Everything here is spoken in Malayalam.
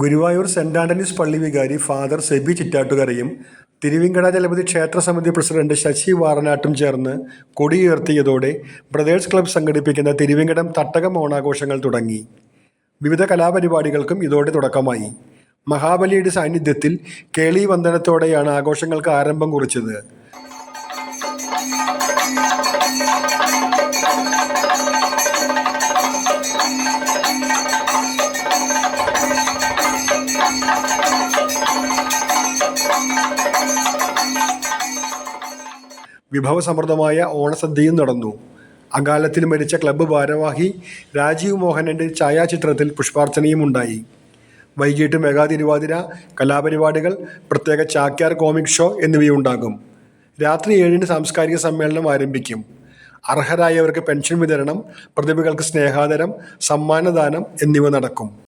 ഗുരുവായൂർ സെന്റ് ആന്റണീസ് പള്ളി വികാരി ഫാദർ സെബി ചിറ്റാട്ടുകരയും തിരുവിങ്കടാചലപതി ക്ഷേത്ര സമിതി പ്രസിഡന്റ് ശശി വാറനാട്ടും ചേർന്ന് കൊടിയുയർത്തിയതോടെ ബ്രദേഴ്സ് ക്ലബ്ബ് സംഘടിപ്പിക്കുന്ന തിരുവിങ്കടം തട്ടകം ഓണാഘോഷങ്ങൾ തുടങ്ങി. വിവിധ കലാപരിപാടികൾക്കും ഇതോടെ തുടക്കമായി. മഹാബലിയുടെ സാന്നിധ്യത്തിൽ കേളി വന്ദനത്തോടെയാണ് ആഘോഷങ്ങൾക്ക് ആരംഭം കുറിച്ചത്. വിഭവസമൃദ്ധമായ ഓണസദ്യയും നടന്നു. അകാലത്തിൽ മരിച്ച ക്ലബ്ബ് ഭാരവാഹി രാജീവ് മോഹനന്റെ ഛായാചിത്രത്തിൽ പുഷ്പാർച്ചനയും ഉണ്ടായി. വൈകിട്ട് മെഗാ തിരുവാതിര കലാപരിപാടികൾ പ്രത്യേക ചാക്യാർ കോമിക് ഷോ എന്നിവയുണ്ടാകും. രാത്രി ഏഴിന് സാംസ്കാരിക സമ്മേളനം ആരംഭിക്കും. അർഹരായവർക്ക് പെൻഷൻ വിതരണം പ്രതിഭകൾക്ക് സ്നേഹാദരം സമ്മാനദാനം എന്നിവ നടക്കും.